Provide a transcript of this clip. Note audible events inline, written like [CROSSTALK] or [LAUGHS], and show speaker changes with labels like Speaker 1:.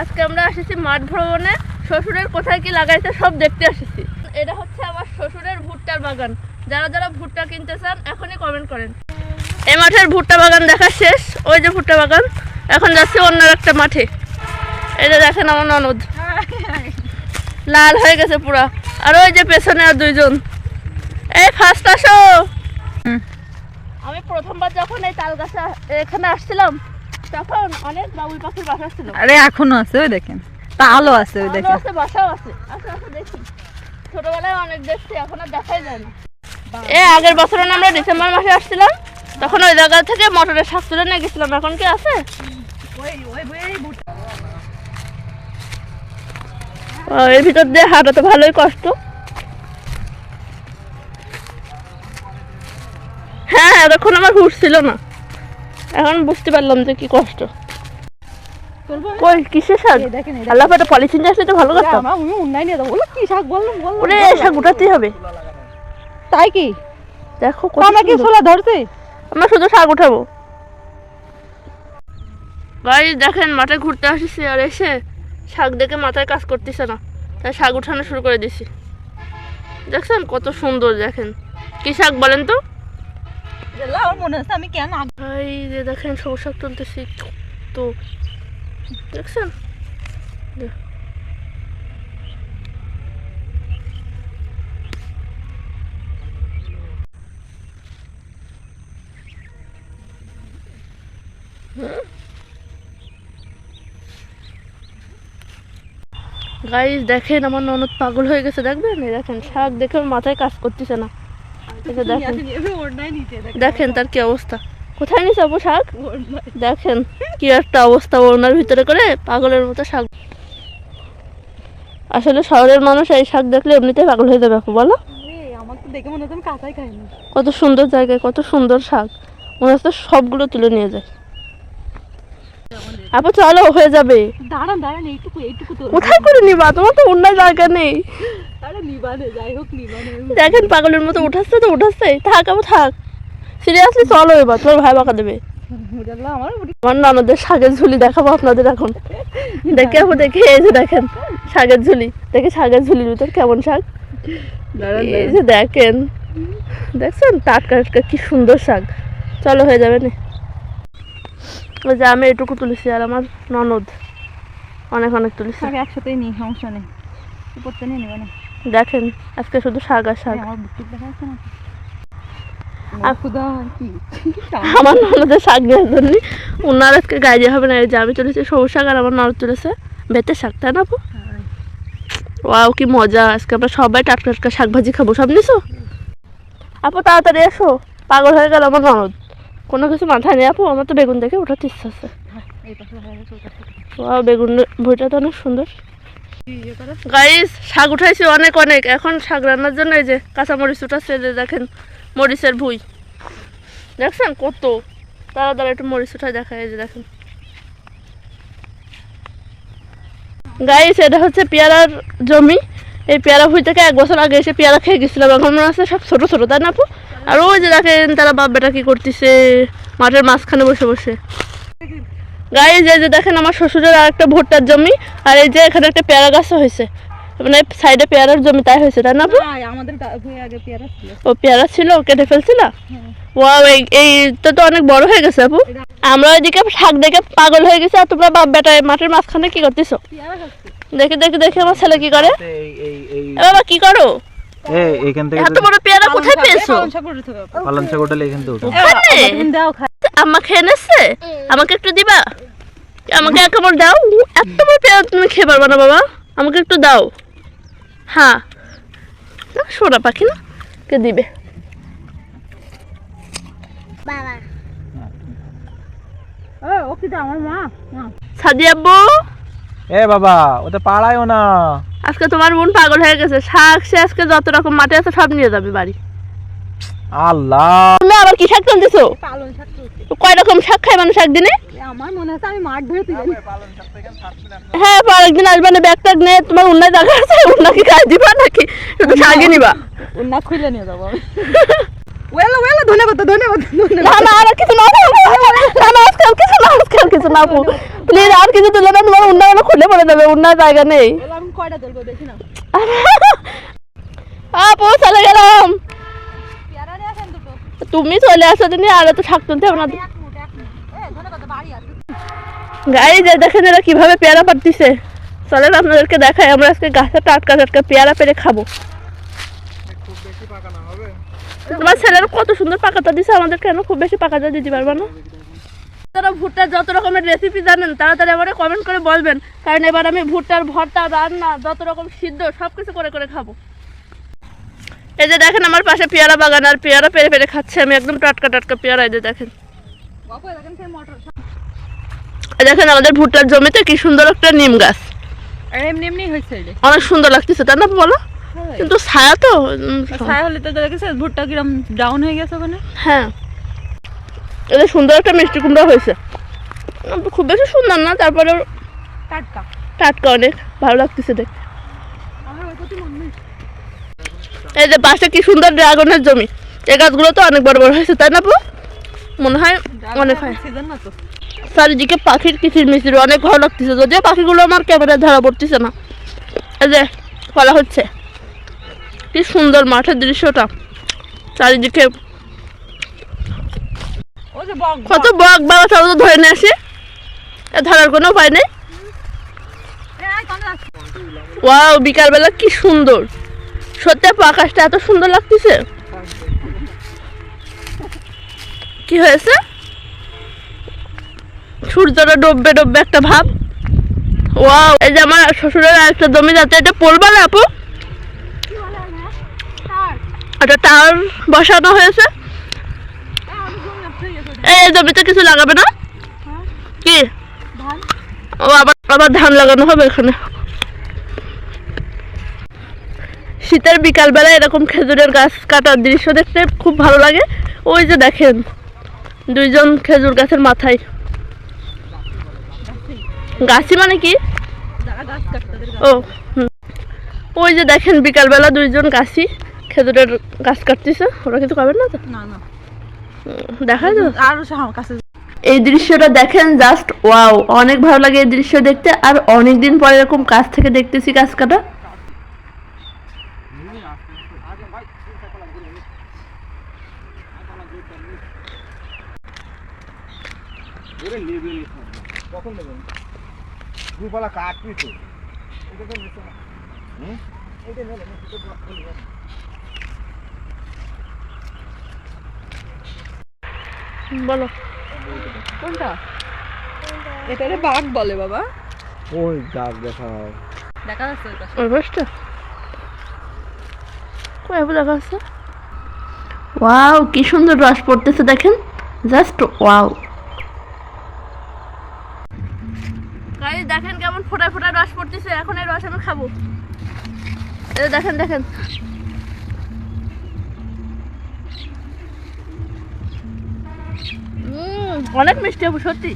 Speaker 1: আজকে আমরা এসেছি মাঠ ভ্রমণে। শ্বশুরের কোথায় কি লাগাইছে সব দেখতে এসেছি এটা হচ্ছে আমার শ্বশুরের ভুট্টার বাগান। যারা যারা ভুট্টা কিনতে চান এখনই কমেন্ট করেন। এই মাঠের ভুট্টা বাগান দেখা শেষ। ওই যে ভুট্টা বাগান। এখন যাচ্ছে অন্য একটা মাঠে। এই যে দেখেন আমার ননদ। লাল হয়ে গেছে পুরা। আর ওই যে পেছনে আর দুইজন। এই ফার্স্ট আসো। আমি প্রথমবার যখন এই তাল গাছে এখানে আসছিলাম তখন অনেক বাবুল পাখির বাসা ছিল।
Speaker 2: আরে এখনও আছে ওই দেখেন। তালও আছে ওই
Speaker 1: আলো
Speaker 2: দেখেন
Speaker 1: আছে বাসাও আছে। আচ্ছা আচ্ছা দেখি। ছোটবেলায় অনেক দেখছি এখন আর দেখাই যায় না। এ আগের বছর আমরা ডিসেম্বর মাসে আসছিলাম তখন ওই জায়গা থেকে মটরের শাক তুলে নিয়ে গেছিলাম। এখন কি আছে? এর ভিতর দিয়ে হাঁটাতে ভালোই কষ্ট। হ্যাঁ এতক্ষণ আমার হুশ ছিল না। এখন বুঝতে পারলাম যে কি কষ্ট। কই কিসের শাক?
Speaker 2: দেখেন,
Speaker 1: আল্লাহ পাটা পলিথিন আসলে তো ভালো কথা
Speaker 2: আমার উনি নিয়ে যাব কি শাক? বললাম বললাম
Speaker 1: ওরে শাক উঠাতেই হবে।
Speaker 2: তাই কি?
Speaker 1: দেখো কত
Speaker 2: আমরা কি
Speaker 1: সুন্দর।
Speaker 2: ছোলা ধরছে?
Speaker 1: আমরা শুধু শাক উঠাবো। ভাই দেখেন মাঠে ঘুরতে আসিছি আর এসে শাক দেখে মাথায় কাজ করতেছে না। তাই শাক উঠানো শুরু করে দিছি। দেখছেন কত সুন্দর দেখেন। কি শাক বলেন তো? দেখেন দেখ। দেখেন আমার ননদ পাগল হয়ে গেছে, দেখবেন? দেখেন, শাক দেখে মাথায় কাজ করতেছে না। দেখেন। তার কি অবস্থা। কোথায় নিস আপু শাক? দেখেন কি একটা অবস্থা ওনার ভিতরে করে পাগলের মতো শাক। আসলে শহরের মানুষ এই শাক দেখলে এমনিতেই পাগল হয়ে যাবে আপু বলো।
Speaker 2: তো
Speaker 1: কত সুন্দর জায়গায় কত সুন্দর শাক। ওনার হচ্ছে সবগুলো তুলে নিয়ে যায়। আপু চলো হয়ে যাবে।
Speaker 2: দাঁড়ান দাঁড়ান এইটুকু এইটুকু তো
Speaker 1: কোথায় করে নিবা? তোমার তো অন্য জায়গা নেই।
Speaker 2: যাই হোক
Speaker 1: দেখেন পাগলের মতো উঠাচ্ছে তো উঠাচ্ছে। থাক আপু থাক। সিরিয়াসলি চলো এবার তোমার ভাই বাঁকা দেবে।
Speaker 2: আমার
Speaker 1: নানাদের শাকের ঝুলি দেখাবো আপনাদের এখন। দেখে আপু দেখে এই যে দেখেন শাকের ঝুলি। দেখে শাকের ঝুলির ভিতর কেমন শাক? এই যে দেখেন দেখছেন? টাটকা টাটকা কি সুন্দর শাক। চলো হয়ে যাবে না। ওই যে আমি এটুকু তুলেছি আর আমার ননদ অনেক অনেক তুলেছি।
Speaker 2: একসাথেই নিই সমস্যা নেই। উপরতে নিয়ে নেবে না।
Speaker 1: দেখেন আজকে শুধু শাক আর শাক। [LAUGHS]
Speaker 2: আমার
Speaker 1: ননদের শাক নেওয়ার জন্য ওনার আজকে গাড়ি হবে না যে আমি তুলেছি সবুজ শাক আর আমার ননদ তুলেছে বেতের শাক তাই না ওয়াও কি মজা। আজকে আমরা সবাই টাটকা টাটকা শাক ভাজি খাব সব নিছো? আপু তাড়াতাড়ি এসো। পাগল হয়ে গেল আমার ননদ। কোনো কিছু মাথায় নেই, আপু, আমার তো বেগুন দেখে ওঠাতে ইচ্ছা আছে।
Speaker 2: দেখা
Speaker 1: ওয়াও, বেগুন ভুঁইটা তো অনেক সুন্দর। গাইস শাক উঠাইছি অনেক অনেক। এখন শাক রান্নার জন্য এই যে কাঁচা মরিচ উঠাচ্ছে যে দেখেন মরিচের ভুই। দেখছেন কত? তারা দাঁড়া একটু মরিচ উঠায় দেখায় এই যে দেখেন। গাইস এটা হচ্ছে পেয়ারার জমি। এই পেয়ারা ভুই থেকে এক বছর আগে এসে পেয়ারা খেয়ে গেছিলাম। এখন হচ্ছে সব ছোট ছোট, তাই না আপু? আর ওই যে দেখেন তারা বাপ বেটা কি করতেছে মাঠের মাঝখানে বসে বসে। গায়ে যে যে দেখেন আমার শ্বশুরের আর একটা ভুট্টার জমি আর এই যে এখানে একটা পেয়ারা গাছও হয়েছে। মানে সাইডে পেয়ারার জমি তাই হয়েছে তাই না
Speaker 2: আমাদের আগে পেয়ারা ছিল।
Speaker 1: ও পেয়ারা ছিল কেটে ফেলছিল? ওয়াও এই এইটা তো অনেক বড় হয়ে গেছে আপু। আমরা ওইদিকে শাক দেখে পাগল হয়ে গেছে আর তোমরা বাপ বেটা মাঠের মাঝখানে কি করতেছো? দেখে দেখে দেখে আমার ছেলে কি করে।
Speaker 3: এই এই এই
Speaker 1: এ বাবা কি করো?
Speaker 3: এই এখান থেকে
Speaker 1: এত বড় পেয়ারা কোথায় পেয়েছ?
Speaker 2: পালং শাক উঠে থাকবে
Speaker 3: পালন শাক এখান থেকে
Speaker 2: দাও খাই
Speaker 1: আম্মা আমাকে একটু দিবা? আমাকে এক কামড় দাও। এত বড় পেয়ারা তুমি খেয়ে পারবা না বাবা। আমাকে একটু দাও। হ্যাঁ। সোনা পাখি না কে দিবে?
Speaker 2: ও ও কি আমার মা মা।
Speaker 1: আব্বু?
Speaker 3: এ বাবা ওতে পাড়ায়ও না।
Speaker 1: আজকে তোমার বোন পাগল হয়ে গেছে। শাক সে আজকে যত রকম মাঠে আছে সব নিয়ে যাবে বাড়ি।
Speaker 3: আল্লাহ।
Speaker 1: তুমি আবার কি শাক টানতেছো
Speaker 2: পালং শাক
Speaker 1: কয় রকম শাক খায় মানুষ একদিনে?
Speaker 2: আমার মনে আমি মাঠ ধরে তুলে
Speaker 1: হ্যাঁ পর একদিন আসবে না ব্যাগ ট্যাগ নিয়ে তোমার উন্নয় দেখা আছে? কাজ দিবা নাকি? শুধু শাকই নিবা।
Speaker 2: না খুলে নিয়ে যাব আমি। ওয়েলা ওয়েলা ধন্যবাদ ধন্যবাদ
Speaker 1: না না আর কিছু না না না না আজকাল কিছু না আজকাল কিছু না আপু। প্লিজ আর কিছু দিলে না তোমার উন্নয়ন খুলে পড়ে যাবে উন্নয়ন জায়গা নেই।
Speaker 2: কয়টা ধরবো দেখি না।
Speaker 1: আপু চলে গেলাম। তুমি চলে আসো দিনে আর তো শাক তুলতে হবে না। গাড়ি যে দেখেন এরা কীভাবে পেয়ারা পাড়তিছে। চলেন আপনাদেরকে দেখাই আমরা আজকে গাছে টাটকা টাটকা পেয়ারা পেরে খাব। তোমার ছেলের কত সুন্দর পাকাটা দিছে আমাদের কেন খুব বেশি পাকাতা দিতে পারবে না? তারা ভুট্টার যত রকমের রেসিপি জানেন তাড়াতাড়ি আমাকে কমেন্ট করে বলবেন। কারণ এবার আমি ভুট্টার ভর্তা রান্না যত রকম সিদ্ধ সব কিছু করে করে খাব। এই যে দেখেন আমার পাশে পেয়ারা বাগান আর পেয়ারা পেরে পেরে খাচ্ছে। আমি একদম টাটকা টাটকা পেয়ারা এই যে দেখেন।
Speaker 2: দেখেন মটর
Speaker 1: এই দেখেন আমাদের ভুট্টার জমিতে কি সুন্দর একটা নিম গাছ। অনেক সুন্দর লাগতেছে তাই না বলো? কিন্তু ছায়া তো
Speaker 2: ছায়া হলে তো দেখেছে ভুট্টা কিরম ডাউন হয়ে গেছে ওখানে।
Speaker 1: হ্যাঁ। এটা সুন্দর একটা মিষ্টি কুমড়া হয়েছে। খুব বেশি সুন্দর না তারপরে
Speaker 2: টাটকা।
Speaker 1: টাটকা অনেক ভালো লাগতেছে দেখতে।
Speaker 2: নেই।
Speaker 1: এই যে পাশে কি সুন্দর ড্রাগনের জমি। এই গাছগুলো তো অনেক বড় বড় হয়েছে তাই না পু মনে হয় অনেক হয়। চারিদিকে পাখির কিচির মিচির অনেক ভালো লাগতেছে। যদিও পাখিগুলো আমার ক্যামেরায় ধরা পড়তেছে না। এই যে ফলা হচ্ছে। কি সুন্দর মাঠের দৃশ্যটা। চারিদিকে কত বক। বাবা সব তো ধরে নিয়ে আসি। ধরার কোনো উপায় নেই। ওয়াও বিকালবেলা কি সুন্দর। সত্যি আকাশটা এত সুন্দর লাগতেছে। কি হয়েছে? সূর্যটা ডুববে ডুববে একটা ভাব। ওয়াও এই যে আমার শ্বশুরের আরেকটা জমি যাতে এটা পড়বা না আপু? একটা টাওয়ার বসানো হয়েছে
Speaker 2: এ আমি জমি আপনি গেছে
Speaker 1: এই জমিতে কিছু লাগাবে না? কি? আবার ধান লাগানো হবে এখানে। শীতের বিকালবেলা এরকম খেজুরের গাছ কাটার দৃশ্য দেখতে খুব ভালো লাগে। ওই যে দেখেন, দুইজন খেজুর গাছের মাথায়। গাছি মানে কি? ও। ওই যে দেখেন, বিকালবেলা দুইজন গাছি খেজুরের গাছ কাটতেছে। ওরা কিছু খাবেন না? তো
Speaker 2: না না।
Speaker 1: দেখা
Speaker 2: আর কাছে
Speaker 1: এই দৃশ্যটা দেখেন জাস্ট ওয়াও অনেক ভালো লাগে এই দৃশ্য দেখতে আর অনেক দিন পরে এরকম কাছ থেকে দেখতেছি গাছ কাটা
Speaker 3: দুপালা কাটবি তো।
Speaker 1: বলো।
Speaker 2: কোনটা? এটারে বাঘ বলে বাবা।
Speaker 3: ওই গাছ দেখাও
Speaker 2: দেখা যাচ্ছে ওই পাশে।
Speaker 1: ওই বাসটা কই দেখা আছে ওয়াও কি সুন্দর রস পড়তেছে দেখেন। Just wow. গাইস দেখেন কেমন ফোটায় ফোটায় রস পড়তেছে। এখন এই রস আমি খাব। দেখেন দেখেন। অনেক মিষ্টি হবে সত্যি।